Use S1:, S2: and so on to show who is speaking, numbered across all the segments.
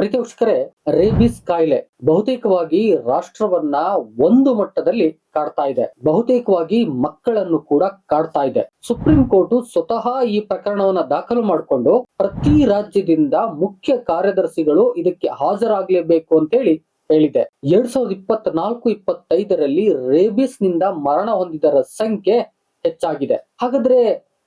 S1: ಪ್ರೀತಿವೀಕ್ಷಕರೇ rabies ಕಾಯಿಲೆ ಬಹುತೇಕವಾಗಿ ರಾಷ್ಟ್ರವನ್ನ ಒಂದು ಮಟ್ಟದಲ್ಲಿ ಕಾಡ್ತಾ ಇದೆ. ಬಹುತೇಕವಾಗಿ ಮಕ್ಕಳನ್ನು ಕೂಡ ಕಾಡ್ತಾ ಇದೆ. ಸುಪ್ರೀಂ ಕೋರ್ಟ್ ಸ್ವತಃ ಈ ಪ್ರಕರಣವನ್ನ ದಾಖಲು ಮಾಡಿಕೊಂಡು ಪ್ರತಿ ರಾಜ್ಯದಿಂದ ಮುಖ್ಯ ಕಾರ್ಯದರ್ಶಿಗಳು ಇದಕ್ಕೆ ಹಾಜರಾಗಲೇಬೇಕು ಅಂತೇಳಿ ಹೇಳಿದೆ. ಎರಡ್ ಸಾವಿರದ ಇಪ್ಪತ್ನಾಲ್ಕು, ಇಪ್ಪತ್ತೈದರಲ್ಲಿ ರೇಬಿಸ್ನಿಂದ ಮರಣ ಹೊಂದಿದರ ಸಂಖ್ಯೆ ಹೆಚ್ಚಾಗಿದೆ. ಹಾಗಾದ್ರೆ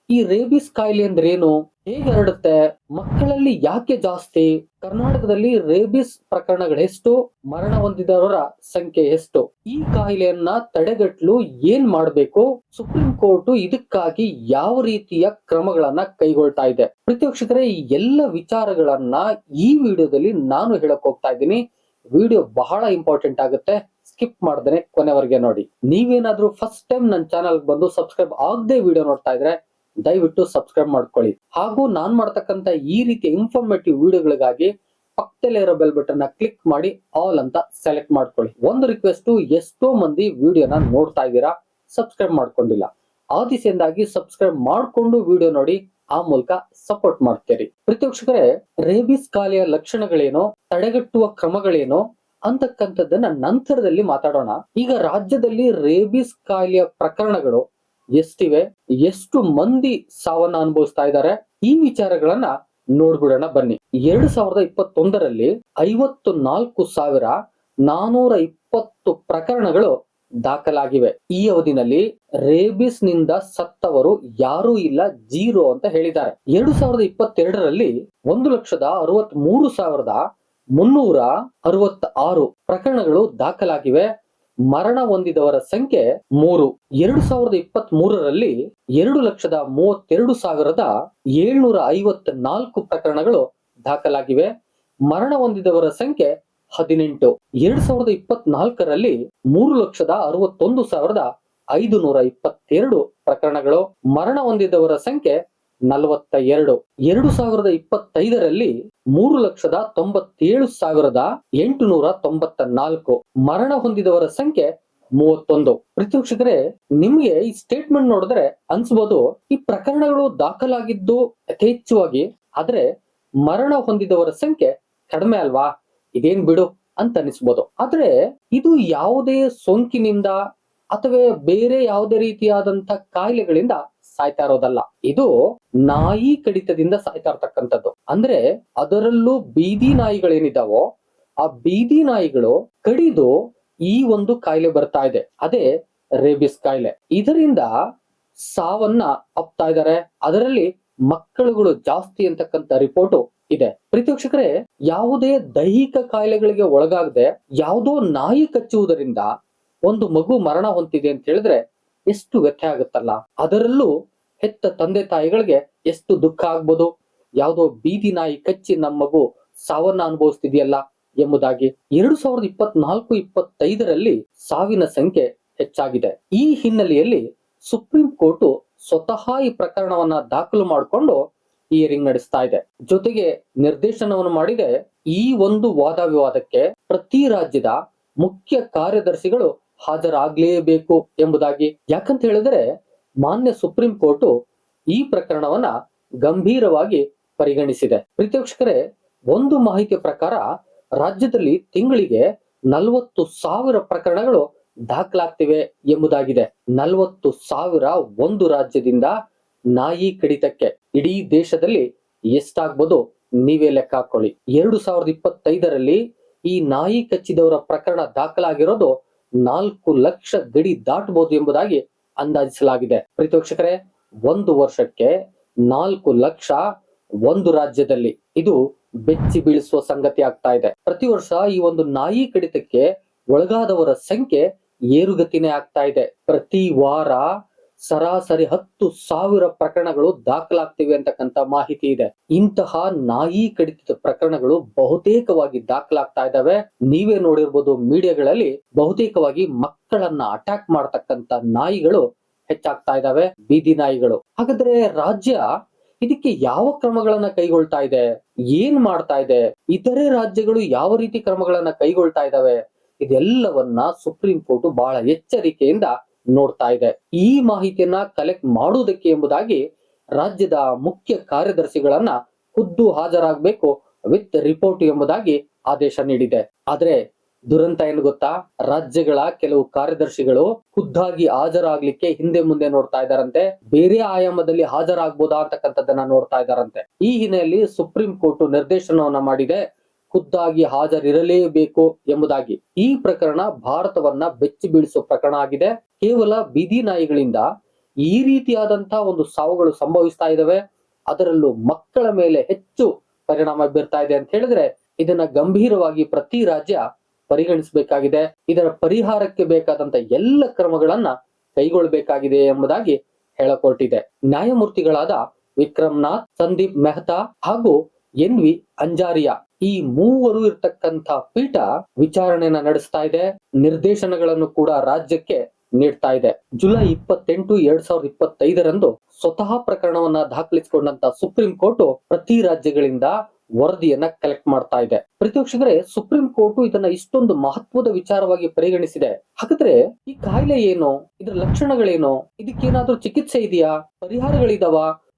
S1: ಈ ರೇಬಿಸ್ ಕಾಯಿಲೆ ಅಂದ್ರೆ ಏನು ಹೇಗೆ ಹರಡುತ್ತೆ? ಮಕ್ಕಳಲ್ಲಿ ಯಾಕೆ ಜಾಸ್ತಿ? ಕರ್ನಾಟಕದಲ್ಲಿ ರೇಬಿಸ್ ಪ್ರಕರಣಗಳು ಎಷ್ಟು ಮರಣ ಹೊಂದಿದವರ ಸಂಖ್ಯೆ ಎಷ್ಟು? ಈ ಕಾಯಿಲೆಯನ್ನ ತಡೆಗಟ್ಟಲು ಏನ್ ಮಾಡಬೇಕು? ಸುಪ್ರೀಂ ಕೋರ್ಟ್ ಇದಕ್ಕಾಗಿ ಯಾವ ರೀತಿಯ ಕ್ರಮಗಳನ್ನ ಕೈಗೊಳ್ತಾ ಇದೆ? ಪ್ರತಿಪಕ್ಷಕರೇ, ಈ ಎಲ್ಲ ವಿಚಾರಗಳನ್ನ ಈ ವಿಡಿಯೋದಲ್ಲಿ ನಾನು ಹೇಳಕ್ ಹೋಗ್ತಾ ಇದ್ದೀನಿ. ವಿಡಿಯೋ ಬಹಳ ಇಂಪಾರ್ಟೆಂಟ್ ಆಗುತ್ತೆ. ಸ್ಕಿಪ್ ಮಾಡ್ದೇನೆ ಕೊನೆವರೆಗೆ ನೋಡಿ. ನೀವೇನಾದ್ರೂ ಫಸ್ಟ್ ಟೈಮ್ ನನ್ನ ಚಾನಲ್ ಬಂದು ಸಬ್ಸ್ಕ್ರೈಬ್ ಆಗದೆ ವಿಡಿಯೋ ನೋಡ್ತಾ ಇದ್ರೆ ದಯವಿಟ್ಟು ಸಬ್ಸ್ಕ್ರೈಬ್ ಮಾಡ್ಕೊಳ್ಳಿ. ಹಾಗೂ ನಾನು ಮಾಡ್ತಕ್ಕಂಥ ಈ ರೀತಿಯ ಇನ್ಫಾರ್ಮೇಟಿವ್ ವಿಡಿಯೋಗಳಿಗಾಗಿ ಪಕ್ಕದಲ್ಲಿರೋ ಬೆಲ್ ಬಟನ್ನ ಕ್ಲಿಕ್ ಮಾಡಿ ಆಲ್ ಅಂತ ಸೆಲೆಕ್ಟ್ ಮಾಡ್ಕೊಳ್ಳಿ. ಒಂದು ರಿಕ್ವೆಸ್ಟ್ ಎಷ್ಟೋ ಮಂದಿ ವಿಡಿಯೋನ ನೋಡ್ತಾ ಇದ್ದೀರಾ ಸಬ್ಸ್ಕ್ರೈಬ್ ಮಾಡ್ಕೊಂಡಿಲ್ಲ. ಆ ದಿಸೆಯಿಂದಾಗಿ ಸಬ್ಸ್ಕ್ರೈಬ್ ಮಾಡ್ಕೊಂಡು ವಿಡಿಯೋ ನೋಡಿ, ಆ ಮೂಲಕ ಸಪೋರ್ಟ್ ಮಾಡ್ತೀರಿ. ಪ್ರತಿಪಕ್ಷಕರೇ ರೇಬಿಸ್ ಕಾಲೆಯ ಲಕ್ಷಣಗಳೇನು, ತಡೆಗಟ್ಟುವ ಕ್ರಮಗಳೇನು, ಅಂತಕ್ಕಂಥದ್ದನ್ನ ನಂತರದಲ್ಲಿ ಮಾತಾಡೋಣ. ಈಗ ರಾಜ್ಯದಲ್ಲಿ ರೇಬಿಸ್ ಕಾಯಿಲೆಯ ಪ್ರಕರಣಗಳು ಎಷ್ಟಿವೆ? ಎಷ್ಟು ಮಂದಿ ಸಾವನ್ನ ಅನುಭವಿಸ್ತಾ ಇದ್ದಾರೆ? ಈ ವಿಚಾರಗಳನ್ನ ನೋಡ್ಬಿಡೋಣ ಬನ್ನಿ. ಎರಡು ಸಾವಿರದ ಇಪ್ಪತ್ತೊಂದರಲ್ಲಿ ಐವತ್ತು ನಾಲ್ಕು ಸಾವಿರ ನಾನೂರ ಇಪ್ಪತ್ತು ಪ್ರಕರಣಗಳು ದಾಖಲಾಗಿವೆ. ಈ ಅವಧಿನಲ್ಲಿ ರೇಬಿಸ್ನಿಂದ ಸತ್ತವರು ಯಾರೂ ಇಲ್ಲ, ಜೀರೋ ಅಂತ ಹೇಳಿದ್ದಾರೆ. ಎರಡು ಸಾವಿರದ ಇಪ್ಪತ್ತೆರಡರಲ್ಲಿ ಒಂದು ಲಕ್ಷದ ಅರವತ್ ಮೂರು ಸಾವಿರದ ಮುನ್ನೂರ ಅರವತ್ತ ಆರು ಪ್ರಕರಣಗಳು ದಾಖಲಾಗಿವೆ. ಮರಣ ಹೊಂದಿದವರ ಸಂಖ್ಯೆ ಮೂರು. ಎರಡು ಸಾವಿರದ ಇಪ್ಪತ್ತ್ ಮೂರರಲ್ಲಿ ಎರಡು ಲಕ್ಷದ ಮೂವತ್ತೆರಡು ಸಾವಿರದ ಏಳ್ನೂರ ಐವತ್ತ ನಾಲ್ಕು ಪ್ರಕರಣಗಳು ದಾಖಲಾಗಿವೆ. ಮರಣ ಹೊಂದಿದವರ ಸಂಖ್ಯೆ ಹದಿನೆಂಟು. ಎರಡ್ ಸಾವಿರದ ಇಪ್ಪತ್ನಾಲ್ಕರಲ್ಲಿ ಮೂರು ಲಕ್ಷದ ಅರವತ್ತೊಂದು ಸಾವಿರದ ಐದು ನೂರ ಇಪ್ಪತ್ತೆರಡು ಪ್ರಕರಣಗಳು. ಮರಣ ಹೊಂದಿದವರ ಸಂಖ್ಯೆ ನಲವತ್ತ ಎರಡು ಎರಡು ಸಾವಿರದ ಇಪ್ಪತ್ತೈದರಲ್ಲಿ ಮೂರು ಲಕ್ಷದ ತೊಂಬತ್ತೇಳು ಸಾವಿರದ ಎಂಟುನೂರ ತೊಂಬತ್ತ ನಾಲ್ಕು ಮರಣ ಹೊಂದಿದವರ ಸಂಖ್ಯೆ ಮೂವತ್ತೊಂದು. ಪ್ರತಿಪಕ್ಷಕರೇ, ನಿಮ್ಗೆ ಈ ಸ್ಟೇಟ್ಮೆಂಟ್ ನೋಡಿದ್ರೆ ಅನ್ಸ್ಬೋದು, ಈ ಪ್ರಕರಣಗಳು ದಾಖಲಾಗಿದ್ದು ಯಥೇಚ್ಛವಾಗಿ, ಆದ್ರೆ ಮರಣ ಹೊಂದಿದವರ ಸಂಖ್ಯೆ ಕಡಿಮೆ ಅಲ್ವಾ? ಇದೇನ್ ಬಿಡು ಅಂತ ಅನಿಸ್ಬೋದು. ಆದ್ರೆ ಇದು ಯಾವುದೇ ಸೋಂಕಿನಿಂದ ಅಥವಾ ಬೇರೆ ಯಾವುದೇ ರೀತಿಯಾದಂತ ಕಾಯಿಲೆಗಳಿಂದ ಸಾಯ್ತಾ ಇರೋದಲ್ಲ. ಇದು ನಾಯಿ ಕಡಿತದಿಂದ ಸಾಯ್ತಾ ಇರ್ತಕ್ಕಂಥದ್ದು. ಅಂದ್ರೆ ಅದರಲ್ಲೂ ಬೀದಿ ನಾಯಿಗಳೇನಿದಾವೋ ಆ ಬೀದಿ ನಾಯಿಗಳು ಕಡಿದು ಈ ಒಂದು ಕಾಯಿಲೆ ಬರ್ತಾ ಇದೆ. ಅದೇ ರೇಬಿಸ್ ಕಾಯಿಲೆ. ಇದರಿಂದ ಸಾವನ್ನ ಅಪ್ತಾ ಇದ್ದಾರೆ ಅದರಲ್ಲಿ ಮಕ್ಕಳುಗಳು ಜಾಸ್ತಿ ಅಂತಕ್ಕಂಥ ರಿಪೋರ್ಟು ಇದೆ. ಪ್ರತಿಪಕ್ಷಕರೇ ಯಾವುದೇ ದೈಹಿಕ ಕಾಯಿಲೆಗಳಿಗೆ ಒಳಗಾಗದೆ ಯಾವುದೋ ನಾಯಿ ಕಚ್ಚುವುದರಿಂದ ಒಂದು ಮಗು ಮರಣ ಹೊಂದಿದೆ ಅಂತ ಹೇಳಿದ್ರೆ ಎಷ್ಟು ವ್ಯಥೆ ಆಗುತ್ತಲ್ಲ? ಅದರಲ್ಲೂ ಹೆತ್ತ ತಂದೆ ತಾಯಿಗಳಿಗೆ ಎಷ್ಟು ದುಃಖ ಆಗ್ಬೋದು? ಯಾವುದೋ ಬೀದಿ ನಾಯಿ ಕಚ್ಚಿ ನಮ್ಮ ಮಗು ಸಾವನ್ನ ಅನುಭವಿಸ್ತಿದೆಯಲ್ಲ ಎಂಬುದಾಗಿ ಎರಡು ಸಾವಿರದ ಇಪ್ಪತ್ನಾಲ್ಕು, ಇಪ್ಪತ್ತೈದರಲ್ಲಿ ಸಾವಿನ ಸಂಖ್ಯೆ ಹೆಚ್ಚಾಗಿದೆ. ಈ ಹಿನ್ನೆಲೆಯಲ್ಲಿ ಸುಪ್ರೀಂ ಕೋರ್ಟ್ ಸ್ವತಃ ಈ ಪ್ರಕರಣವನ್ನ ದಾಖಲು ಮಾಡಿಕೊಂಡು ಹಿಯರಿಂಗ್ ನಡೆಸ್ತಾ ಇದೆ. ಜೊತೆಗೆ ನಿರ್ದೇಶನವನ್ನು ಮಾಡಿದೆ, ಈ ಒಂದು ವಾದ ವಿವಾದಕ್ಕೆ ಪ್ರತಿ ರಾಜ್ಯದ ಮುಖ್ಯ ಕಾರ್ಯದರ್ಶಿಗಳು ಹಾಜರಾಗ್ಲೇಬೇಕು ಎಂಬುದಾಗಿ. ಯಾಕಂತ ಹೇಳಿದ್ರೆ ಮಾನ್ಯ ಸುಪ್ರೀಂ ಕೋರ್ಟ್ ಈ ಪ್ರಕರಣವನ್ನ ಗಂಭೀರವಾಗಿ ಪರಿಗಣಿಸಿದೆ. ಪ್ರತಿಪಕ್ಷಕರೇ ಒಂದು ಮಾಹಿತಿ ಪ್ರಕಾರ ರಾಜ್ಯದಲ್ಲಿ ತಿಂಗಳಿಗೆ ನಲವತ್ತು ಸಾವಿರ ಪ್ರಕರಣಗಳು ದಾಖಲಾಗ್ತಿವೆ ಎಂಬುದಾಗಿದೆ. ನಲವತ್ತು ಸಾವಿರ ಒಂದು ರಾಜ್ಯದಿಂದ ನಾಯಿ ಕಡಿತಕ್ಕೆ. ಇಡೀ ದೇಶದಲ್ಲಿ ಎಷ್ಟಾಗ್ಬೋದು ನೀವೇ ಲೆಕ್ಕ ಹಾಕೊಳ್ಳಿ. ಎರಡು ಸಾವಿರದ ಇಪ್ಪತ್ತೈದರಲ್ಲಿ ಈ ನಾಯಿ ಕಚ್ಚಿದವರ ಪ್ರಕರಣ ದಾಖಲಾಗಿರೋದು ನಾಲ್ಕು ಲಕ್ಷ ಗಡಿ ದಾಟಬಹುದು ಎಂಬುದಾಗಿ ಅಂದಾಜಿಸಲಾಗಿದೆ. ಪ್ರತಿಪಕ್ಷಕರೇ ಒಂದು ವರ್ಷಕ್ಕೆ ನಾಲ್ಕು ಲಕ್ಷ ಒಂದು ರಾಜ್ಯದಲ್ಲಿ ಇದು ಬೆಚ್ಚಿ ಬೀಳಿಸುವ ಸಂಗತಿ ಆಗ್ತಾ ಇದೆ. ಪ್ರತಿ ವರ್ಷ ಈ ಒಂದು ನಾಯಿ ಕಡಿತಕ್ಕೆ ಒಳಗಾದವರ ಸಂಖ್ಯೆ ಏರುಗತಿನೇ ಆಗ್ತಾ ಇದೆ. ಪ್ರತಿ ವಾರ ಸರಾಸರಿ ಹತ್ತು ಸಾವಿರ ಪ್ರಕರಣಗಳು ದಾಖಲಾಗ್ತಿವೆ ಅಂತಕ್ಕಂಥ ಮಾಹಿತಿ ಇದೆ. ಇಂತಹ ನಾಯಿ ಕಡಿತದ ಪ್ರಕರಣಗಳು ಬಹುತೇಕವಾಗಿ ದಾಖಲಾಗ್ತಾ ಇದ್ದಾವೆ. ನೀವೇ ನೋಡಿರ್ಬೋದು ಮೀಡಿಯಾಗಳಲ್ಲಿ ಬಹುತೇಕವಾಗಿ ಮಕ್ಕಳನ್ನ ಅಟ್ಯಾಕ್ ಮಾಡತಕ್ಕಂತ ನಾಯಿಗಳು ಹೆಚ್ಚಾಗ್ತಾ ಇದ್ದಾವೆ, ಬೀದಿ ನಾಯಿಗಳು. ಹಾಗಾದ್ರೆ ರಾಜ್ಯ ಇದಕ್ಕೆ ಯಾವ ಕ್ರಮಗಳನ್ನ ಕೈಗೊಳ್ತಾ ಇದೆ? ಏನ್ ಮಾಡ್ತಾ ಇದೆ? ಇತರೆ ರಾಜ್ಯಗಳು ಯಾವ ರೀತಿ ಕ್ರಮಗಳನ್ನ ಕೈಗೊಳ್ತಾ ಇದಾವೆ ಇದೆಲ್ಲವನ್ನ ಸುಪ್ರೀಂ ಕೋರ್ಟ್ ಬಹಳ ಎಚ್ಚರಿಕೆಯಿಂದ ನೋಡ್ತಾ ಇದೆ. ಈ ಮಾಹಿತಿಯನ್ನ ಕಲೆಕ್ಟ್ ಮಾಡುವುದಕ್ಕೆ ಎಂಬುದಾಗಿ ರಾಜ್ಯದ ಮುಖ್ಯ ಕಾರ್ಯದರ್ಶಿಗಳನ್ನ ಖುದ್ದು ಹಾಜರಾಗಬೇಕು ವಿತ್ ರಿಪೋರ್ಟ್ ಎಂಬುದಾಗಿ ಆದೇಶ ನೀಡಿದೆ. ಆದ್ರೆ ದುರಂತ ಏನು ಗೊತ್ತಾ? ರಾಜ್ಯಗಳ ಕೆಲವು ಕಾರ್ಯದರ್ಶಿಗಳು ಖುದ್ದಾಗಿ ಹಾಜರಾಗ್ಲಿಕ್ಕೆ ಹಿಂದೆ ಮುಂದೆ ನೋಡ್ತಾ ಇದಾರಂತೆ. ಬೇರೆ ಆಯಾಮದಲ್ಲಿ ಹಾಜರಾಗ್ಬೋದಾ ಅಂತಕ್ಕಂಥದ್ದನ್ನ ನೋಡ್ತಾ ಇದಾರಂತೆ. ಈ ಹಿನ್ನೆಲೆಯಲ್ಲಿ ಸುಪ್ರೀಂ ಕೋರ್ಟ್ ನಿರ್ದೇಶನವನ್ನ ಮಾಡಿದೆ. ಖುದ್ದಾಗಿ ಹಾಜರಿರಲೇಬೇಕು ಎಂಬುದಾಗಿ ಈ ಪ್ರಕರಣ ಭಾರತವನ್ನ ಬೆಚ್ಚಿ ಬೀಳಿಸುವ ಪ್ರಕರಣ ಆಗಿದೆ. ಕೇವಲ ಬೀದಿ ನಾಯಿಗಳಿಂದ ಈ ರೀತಿಯಾದಂತಹ ಒಂದು ಸಾವುಗಳು ಸಂಭವಿಸ್ತಾ ಇದಾವೆ ಅದರಲ್ಲೂ ಮಕ್ಕಳ ಮೇಲೆ ಹೆಚ್ಚು ಪರಿಣಾಮ ಬೀರ್ತಾ ಇದೆ ಅಂತ ಹೇಳಿದ್ರೆ ಇದನ್ನ ಗಂಭೀರವಾಗಿ ಪ್ರತಿ ರಾಜ್ಯ ಪರಿಗಣಿಸಬೇಕಾಗಿದೆ. ಇದರ ಪರಿಹಾರಕ್ಕೆ ಬೇಕಾದಂತ ಎಲ್ಲ ಕ್ರಮಗಳನ್ನ ಕೈಗೊಳ್ಳಬೇಕಾಗಿದೆ ಎಂಬುದಾಗಿ ಹೇಳಕೊಟ್ಟಿದೆ. ನ್ಯಾಯಮೂರ್ತಿಗಳಾದ ವಿಕ್ರಮ್ನಾಥ್, ಸಂದೀಪ್ ಮೆಹ್ತಾ ಹಾಗೂ ಎನ್ ವಿ ಅಂಜಾರಿಯಾ ಈ ಮೂವರು ಇರ್ತಕ್ಕಂತ ಪೀಠ ವಿಚಾರಣೆಯನ್ನ ನಡೆಸ್ತಾ ಇದೆ. ನಿರ್ದೇಶನಗಳನ್ನು ಕೂಡ ರಾಜ್ಯಕ್ಕೆ ನೀಡ್ತಾ ಇದೆ. ಜುಲೈ ಇಪ್ಪತ್ತೆಂಟು ಎರಡ್ ಸಾವಿರದ ಇಪ್ಪತ್ತೈದರಂದು ಸ್ವತಃ ಪ್ರಕರಣವನ್ನ ದಾಖಲಿಸಿಕೊಂಡಂತ ಸುಪ್ರೀಂ ಕೋರ್ಟ್ ಪ್ರತಿ ರಾಜ್ಯಗಳಿಂದ ವರದಿಯನ್ನ ಕಲೆಕ್ಟ್ ಮಾಡ್ತಾ ಇದೆ. ಪ್ರತಿಪಕ್ಷಕರೇ ಸುಪ್ರೀಂ ಕೋರ್ಟ್ ಇದನ್ನ ಇಷ್ಟೊಂದು ಮಹತ್ವದ ವಿಚಾರವಾಗಿ ಪರಿಗಣಿಸಿದೆ. ಹಾಗಾದ್ರೆ ಈ ಕಾಯಿಲೆ ಏನು? ಇದರ ಲಕ್ಷಣಗಳೇನು? ಇದಕ್ಕೇನಾದ್ರೂ ಚಿಕಿತ್ಸೆ ಇದೆಯಾ? ಪರಿಹಾರಗಳಿದಾವ?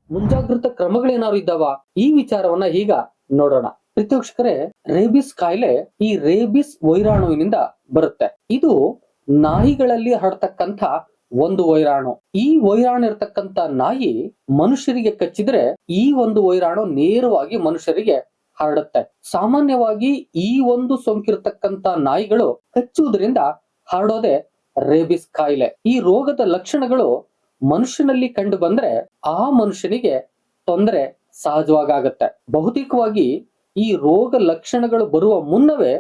S1: ಮುಂಜಾಗ್ರತಾ ಕ್ರಮಗಳೇನಾದ್ರು ಇದ್ದಾವ ಈ ವಿಚಾರವನ್ನ ಈಗ ನೋಡೋಣ. ಪ್ರತಿಪಕ್ಷಕರೇ ರೇಬಿಸ್ ಕಾಯಿಲೆ ಈ ರೇಬಿಸ್ ವೈರಾಣುವಿನಿಂದ ಬರುತ್ತೆ. ಇದು ನಾಯಿಗಳಲ್ಲಿ ಹರಡ್ತಕ್ಕಂಥ ಒಂದು ವೈರಾಣು. ಈ ವೈರಾಣು ಇರತಕ್ಕಂತ ನಾಯಿ ಮನುಷ್ಯರಿಗೆ ಕಚ್ಚಿದ್ರೆ ಈ ಒಂದು ವೈರಾಣು ನೇರವಾಗಿ ಮನುಷ್ಯರಿಗೆ ಹರಡುತ್ತೆ. ಸಾಮಾನ್ಯವಾಗಿ ಈ ಒಂದು ಸೋಂಕಿರ್ತಕ್ಕಂಥ ನಾಯಿಗಳು ಕಚ್ಚುವುದರಿಂದ ಹರಡೋದೆ ರೇಬಿಸ್ ಕಾಯಿಲೆ. ಈ ರೋಗದ ಲಕ್ಷಣಗಳು ಮನುಷ್ಯನಲ್ಲಿ ಕಂಡು ಬಂದ್ರೆ ಆ ಮನುಷ್ಯನಿಗೆ ತೊಂದರೆ ಸಹಜವಾಗುತ್ತೆ. ಬಹುತೇಕವಾಗಿ ಈ ರೋಗ ಲಕ್ಷಣಗಳು ಬರುವ ಮುನ್ನವೇ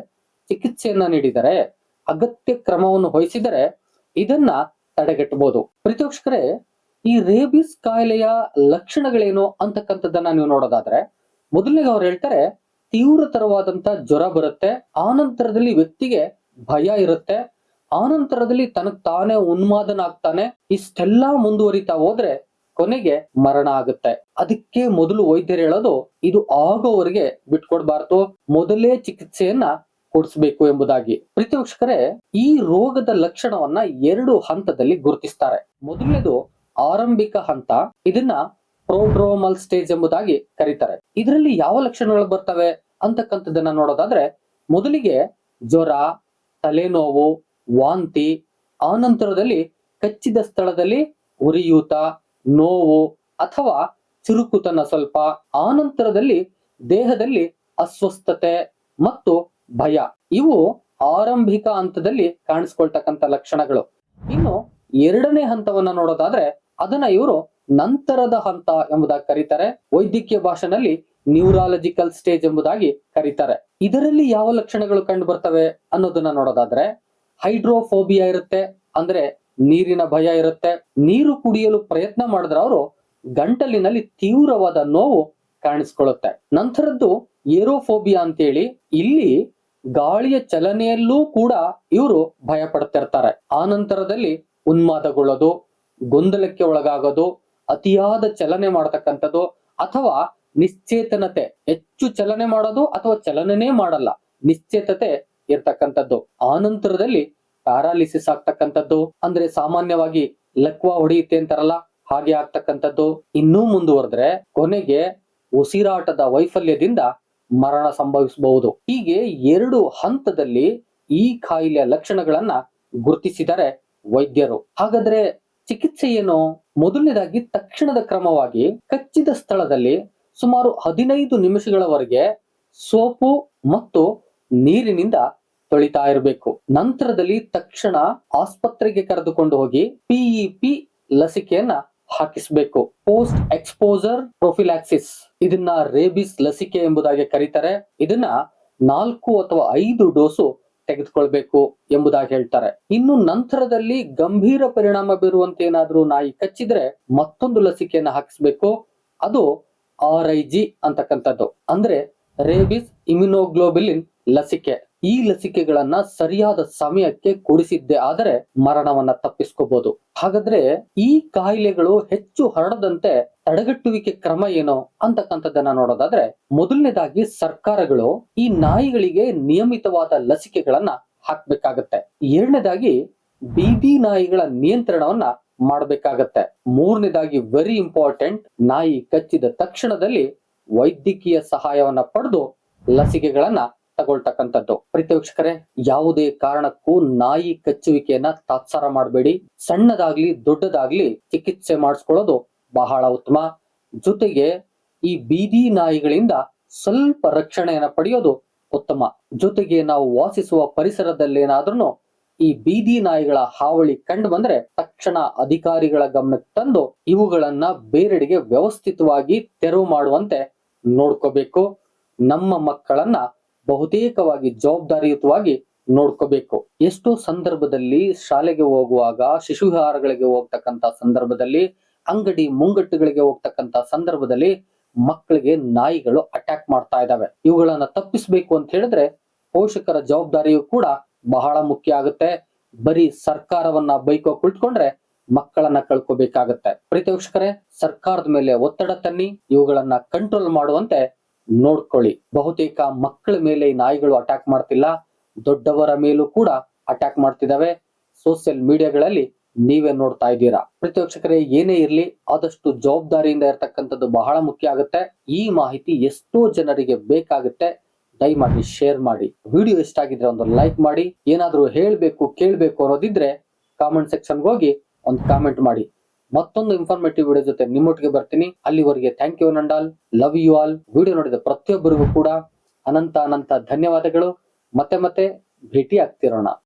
S1: ಚಿಕಿತ್ಸೆಯನ್ನ ನೀಡಿದರೆ, ಅಗತ್ಯ ಕ್ರಮವನ್ನು ವಹಿಸಿದರೆ ಇದನ್ನ ತಡೆಗಟ್ಟಬಹುದು. ಪ್ರತಿಯೋಕ್ಷಕರೇ ಈ ರೇಬಿಸ್ ಕಾಯಿಲೆಯ ಲಕ್ಷಣಗಳೇನು ಅಂತಕ್ಕಂಥದ್ದನ್ನ ನೀವು ನೋಡೋದಾದ್ರೆ ಮೊದಲನೇಗೆ ಅವ್ರು ಹೇಳ್ತಾರೆ, ತೀವ್ರತರವಾದಂತ ಜ್ವರ ಬರುತ್ತೆ, ಆನಂತರದಲ್ಲಿ ವ್ಯಕ್ತಿಗೆ ಭಯ ಇರುತ್ತೆ, ಆನಂತರದಲ್ಲಿ ತನಗ್ ತಾನೇ ಉನ್ಮಾದನ ಆಗ್ತಾನೆ ಇಷ್ಟೆಲ್ಲಾ ಮುಂದುವರಿತಾ ಹೋದ್ರೆ ಕೊನೆಗೆ ಮರಣ ಆಗುತ್ತೆ. ಅದಕ್ಕೆ ಮೊದಲು ವೈದ್ಯರು ಹೇಳೋದು, ಇದು ಆಗೋವರೆಗೆ ಬಿಟ್ಕೊಡ್ಬಾರ್ದು, ಮೊದಲೇ ಚಿಕಿತ್ಸೆಯನ್ನ ಕೊಡಿಸ್ಬೇಕು ಎಂಬುದಾಗಿ. ಪ್ರತಿಪಕ್ಷಕರೇ, ಈ ರೋಗದ ಲಕ್ಷಣವನ್ನ ಎರಡು ಹಂತದಲ್ಲಿ ಗುರುತಿಸ್ತಾರೆ. ಮೊದಲನೇದು ಆರಂಭಿಕ ಹಂತ, ಇದನ್ನ ಪ್ರೋಡ್ರೋಮಲ್ ಸ್ಟೇಜ್ ಎಂಬುದಾಗಿ ಕರೀತಾರೆ. ಇದರಲ್ಲಿ ಯಾವ ಲಕ್ಷಣಗಳು ಬರ್ತವೆ ಅಂತಕ್ಕಂಥದ್ದನ್ನ ನೋಡೋದಾದ್ರೆ, ಮೊದಲಿಗೆ ಜ್ವರ, ತಲೆನೋವು, ವಾಂತಿ ಆನಂತರದಲ್ಲಿ ಕಚ್ಚಿದ ಸ್ಥಳದಲ್ಲಿ ಉರಿಯೂತ ನೋವು ಅಥವಾ ಚುರುಕುತನ ಸ್ವಲ್ಪ ಆನಂತರದಲ್ಲಿ ದೇಹದಲ್ಲಿ ಅಸ್ವಸ್ಥತೆ ಮತ್ತು ಭಯ. ಇವು ಆರಂಭಿಕ ಹಂತದಲ್ಲಿ ಕಾಣಿಸ್ಕೊಳ್ತಕ್ಕಂತ ಲಕ್ಷಣಗಳು. ಇನ್ನು ಎರಡನೇ ಹಂತವನ್ನ ನೋಡೋದಾದ್ರೆ ಅದನ್ನ ಇವರು ನಂತರದ ಹಂತ ಎಂಬುದಾಗಿ ಕರೀತಾರೆ. ವೈದ್ಯಕೀಯ ಭಾಷೆನಲ್ಲಿ ನ್ಯೂರಾಲಜಿಕಲ್ ಸ್ಟೇಜ್ ಎಂಬುದಾಗಿ ಕರೀತಾರೆ. ಇದರಲ್ಲಿ ಯಾವ ಲಕ್ಷಣಗಳು ಕಂಡು ಬರ್ತವೆ ಅನ್ನೋದನ್ನ ನೋಡೋದಾದ್ರೆ ಹೈಡ್ರೋಫೋಬಿಯಾ ಇರುತ್ತೆ. ಅಂದ್ರೆ ನೀರಿನ ಭಯ ಇರುತ್ತೆ. ನೀರು ಕುಡಿಯಲು ಪ್ರಯತ್ನ ಮಾಡಿದ್ರೆ ಅವರು ಗಂಟಲಿನಲ್ಲಿ ತೀವ್ರವಾದ ನೋವು ಕಾಣಿಸ್ಕೊಳ್ಳುತ್ತೆ. ನಂತರದ್ದು ಏರೋಫೋಬಿಯಾ ಅಂತೇಳಿ ಇಲ್ಲಿ ಗಾಳಿಯ ಚಲನೆಯಲ್ಲೂ ಕೂಡ ಇವರು ಭಯ ಪಡ್ತಿರ್ತಾರೆ ಆ ನಂತರದಲ್ಲಿ ಉನ್ಮಾದಗೊಳ್ಳೋದು, ಗೊಂದಲಕ್ಕೆ ಒಳಗಾಗೋದು, ಅತಿಯಾದ ಚಲನೆ ಮಾಡತಕ್ಕಂಥದ್ದು ಅಥವಾ ನಿಶ್ಚೇತನತೆ, ಹೆಚ್ಚು ಚಲನೆ ಮಾಡೋದು ಅಥವಾ ಚಲನೆನೇ ಮಾಡಲ್ಲ, ನಿಶ್ಚೇತತೆ ಇರ್ತಕ್ಕಂಥದ್ದು. ಆ ನಂತರದಲ್ಲಿ ಪ್ಯಾರಾಲಿಸಿಸ್ ಆಗ್ತಕ್ಕಂಥದ್ದು, ಅಂದ್ರೆ ಸಾಮಾನ್ಯವಾಗಿ ಲಕ್ವ ಹೊಡೆಯುತ್ತೆ ಅಂತಾರಲ್ಲ, ಹಾಗೆ ಆಗ್ತಕ್ಕಂಥದ್ದು. ಇನ್ನೂ ಮುಂದುವರೆದ್ರೆ ಕೊನೆಗೆ ಉಸಿರಾಟದ ವೈಫಲ್ಯದಿಂದ ಮರಣ ಸಂಭವಿಸಬಹುದು. ಹೀಗೆ ಎರಡು ಹಂತದಲ್ಲಿ ಈ ಕಾಯಿಲೆಯ ಲಕ್ಷಣಗಳನ್ನ ಗುರುತಿಸಿದರೆ ವೈದ್ಯರು. ಹಾಗಾದ್ರೆ ಚಿಕಿತ್ಸೆ ಏನು? ಮೊದಲನೇದಾಗಿ ತಕ್ಷಣದ ಕ್ರಮವಾಗಿ ಕಚ್ಚಿದ ಸ್ಥಳದಲ್ಲಿ ಸುಮಾರು ಹದಿನೈದು ನಿಮಿಷಗಳವರೆಗೆ ಸೋಪು ಮತ್ತು ನೀರಿನಿಂದ ತೊಳಿತಾ ಇರಬೇಕು. ನಂತರದಲ್ಲಿ ತಕ್ಷಣ ಆಸ್ಪತ್ರೆಗೆ ಕರೆದುಕೊಂಡು ಹೋಗಿ ಪಿಇಪಿ ಲಸಿಕೆಯನ್ನ ಹಾಕಿಸಬೇಕು. Post exposure prophylaxis. ಇದನ್ನ ರೇಬಿಸ್ ಲಸಿಕೆ ಎಂಬುದಾಗಿ ಕರೀತಾರೆ. ಇದನ್ನ ನಾಲ್ಕು ಅಥವಾ ಐದು ಡೋಸು ತೆಗೆದುಕೊಳ್ಬೇಕು ಎಂಬುದಾಗಿ ಹೇಳ್ತಾರೆ. ಇನ್ನು ನಂತರದಲ್ಲಿ ಗಂಭೀರ ಪರಿಣಾಮ ಬೀರುವಂತೆ ಏನಾದ್ರೂ ನಾಯಿ ಕಚ್ಚಿದ್ರೆ ಮತ್ತೊಂದು ಲಸಿಕೆಯನ್ನು ಹಾಕಿಸ್ಬೇಕು. ಅದು ಆರ್ ಐ ಜಿ ಅಂತಕ್ಕಂಥದ್ದು. ಅಂದ್ರೆ ರೇಬಿಸ್ ಇಮ್ಯುನೋಗ್ಲೋಬಿಲಿನ್ ಲಸಿಕೆ. ಈ ಲಸಿಕೆಗಳನ್ನ ಸರಿಯಾದ ಸಮಯಕ್ಕೆ ಕೊಡಿಸಿದ್ದೆ ಆದರೆ ಮರಣವನ್ನ ತಪ್ಪಿಸ್ಕೋಬಹುದು ಹಾಗಾದ್ರೆ ಈ ಕಾಯಿಲೆಗಳು ಹೆಚ್ಚು ಹರಡದಂತೆ ತಡೆಗಟ್ಟುವಿಕೆ ಕ್ರಮ ಏನು ಅಂತಕ್ಕಂಥದ್ದನ್ನ ನೋಡೋದಾದ್ರೆ ಮೊದಲನೇದಾಗಿ ಸರ್ಕಾರಗಳು ಈ ನಾಯಿಗಳಿಗೆ ನಿಯಮಿತವಾದ ಲಸಿಕೆಗಳನ್ನ ಹಾಕ್ಬೇಕಾಗತ್ತೆ. ಎರಡನೇದಾಗಿ ಬೀದಿ ನಾಯಿಗಳ ನಿಯಂತ್ರಣವನ್ನ ಮಾಡಬೇಕಾಗತ್ತೆ. ಮೂರನೇದಾಗಿ ವೆರಿ ಇಂಪಾರ್ಟೆಂಟ್ ನಾಯಿ ಕಚ್ಚಿದ ತಕ್ಷಣದಲ್ಲಿ ವೈದ್ಯಕೀಯ ಸಹಾಯವನ್ನ ಪಡೆದು ಲಸಿಕೆಗಳನ್ನ ತಗೊಳ್ತಕ್ಕಂಥದ್ದು. ಪ್ರೀತಿ ವೀಕ್ಷಕರೇ, ಯಾವುದೇ ಕಾರಣಕ್ಕೂ ನಾಯಿ ಕಚ್ಚುವಿಕೆಯನ್ನ ತಾತ್ಸಾರ ಮಾಡಬೇಡಿ. ಸಣ್ಣದಾಗ್ಲಿ ದೊಡ್ಡದಾಗ್ಲಿ ಚಿಕಿತ್ಸೆ ಮಾಡಿಸ್ಕೊಳ್ಳೋದು ಬಹಳ ಉತ್ತಮ. ಜೊತೆಗೆ ಈ ಬೀದಿ ನಾಯಿಗಳಿಂದ ಸ್ವಲ್ಪ ರಕ್ಷಣೆಯನ್ನ ಪಡೆಯೋದು ಉತ್ತಮ. ಜೊತೆಗೆ ನಾವು ವಾಸಿಸುವ ಪರಿಸರದಲ್ಲೇನಾದ್ರೂ ಈ ಬೀದಿ ನಾಯಿಗಳ ಹಾವಳಿ ಕಂಡು ಬಂದ್ರೆ ತಕ್ಷಣ ಅಧಿಕಾರಿಗಳ ಗಮನಕ್ಕೆ ತಂದು ಇವುಗಳನ್ನ ಬೇರೆಡೆಗೆ ವ್ಯವಸ್ಥಿತವಾಗಿ ತೆರವು ಮಾಡುವಂತೆ ನೋಡ್ಕೋಬೇಕು. ನಮ್ಮ ಮಕ್ಕಳನ್ನ ಬಹುತೇಕವಾಗಿ ಜವಾಬ್ದಾರಿಯುತವಾಗಿ ನೋಡ್ಕೋಬೇಕು. ಎಷ್ಟೋ ಸಂದರ್ಭದಲ್ಲಿ ಶಾಲೆಗೆ ಹೋಗುವಾಗ ಶಿಶುಹಾರಗಳಿಗೆ ಹೋಗ್ತಕ್ಕಂತ ಸಂದರ್ಭದಲ್ಲಿ, ಅಂಗಡಿ ಮುಂಗಟ್ಟುಗಳಿಗೆ ಹೋಗ್ತಕ್ಕಂತ ಸಂದರ್ಭದಲ್ಲಿ ಮಕ್ಕಳಿಗೆ ನಾಯಿಗಳು ಅಟ್ಯಾಕ್ ಮಾಡ್ತಾ ಇದ್ದಾವೆ. ಇವುಗಳನ್ನ ತಪ್ಪಿಸ್ಬೇಕು ಅಂತ ಹೇಳಿದ್ರೆ ಪೋಷಕರ ಜವಾಬ್ದಾರಿಯು ಕೂಡ ಬಹಳ ಮುಖ್ಯ ಆಗುತ್ತೆ. ಬರೀ ಸರ್ಕಾರವನ್ನ ಬೈಕೋ ಕುಳಿತುಕೊಂಡ್ರೆ ಮಕ್ಕಳನ್ನ ಕಳ್ಕೋಬೇಕಾಗತ್ತೆ. ಪ್ರೀತಿ ವೀಕ್ಷಕರೇ, ಸರ್ಕಾರದ ಮೇಲೆ ಒತ್ತಡ ತನ್ನಿ, ಇವುಗಳನ್ನ ಕಂಟ್ರೋಲ್ ಮಾಡುವಂತೆ ನೋಡ್ಕೊಳ್ಳಿ. ಬಹುತೇಕ ಮಕ್ಕಳ ಮೇಲೆ ಈ ನಾಯಿಗಳು ಅಟ್ಯಾಕ್ ಮಾಡ್ತಿಲ್ಲ. ದೊಡ್ಡವರ ಮೇಲೂ ಕೂಡ ಅಟ್ಯಾಕ್ ಮಾಡ್ತಿದಾವೆ ಸೋಷಿಯಲ್ ಮೀಡಿಯಾಗಳಲ್ಲಿ ನೀವೇ ನೋಡ್ತಾ ಇದ್ದೀರಾ. ಪ್ರತಿ ವೀಕ್ಷಕರೇ ಏನೇ ಇರಲಿ, ಆದಷ್ಟು ಜವಾಬ್ದಾರಿಯಿಂದ ಇರತಕ್ಕಂಥದ್ದು ಬಹಳ ಮುಖ್ಯ ಆಗುತ್ತೆ. ಈ ಮಾಹಿತಿ ಎಷ್ಟೋ ಜನರಿಗೆ ಬೇಕಾಗುತ್ತೆ. ದಯಮಾಡಿ ಶೇರ್ ಮಾಡಿ. ವಿಡಿಯೋ ಇಷ್ಟ ಆಗಿದ್ರೆ ಒಂದು ಲೈಕ್ ಮಾಡಿ. ಏನಾದರೂ ಹೇಳಬೇಕು, ಕೇಳಬೇಕು ಅನ್ನೋದಿದ್ರೆ ಕಾಮೆಂಟ್ ಸೆಕ್ಷನ್ಗೆ ಹೋಗಿ ಒಂದು ಕಾಮೆಂಟ್ ಮಾಡಿ. ಮತ್ತೊಂದು ಇನ್ಫಾರ್ಮೇಟಿವ್ ವಿಡಿಯೋ ಜೊತೆ ನಿಮ್ಮೊಟ್ಟಿಗೆ ಬರ್ತೀನಿ. ಅಲ್ಲಿವರೆಗೆ ಥ್ಯಾಂಕ್ ಯು ನಂಡಾಲ್ ಲವ್ ಯು ಆಲ್ ವಿಡಿಯೋ ನೋಡಿದ ಪ್ರತಿಯೊಬ್ಬರಿಗೂ ಕೂಡ ಅನಂತ ಅನಂತ ಧನ್ಯವಾದಗಳು. ಮತ್ತೆ ಮತ್ತೆ ಭೇಟಿ ಆಗ್ತಿರೋಣ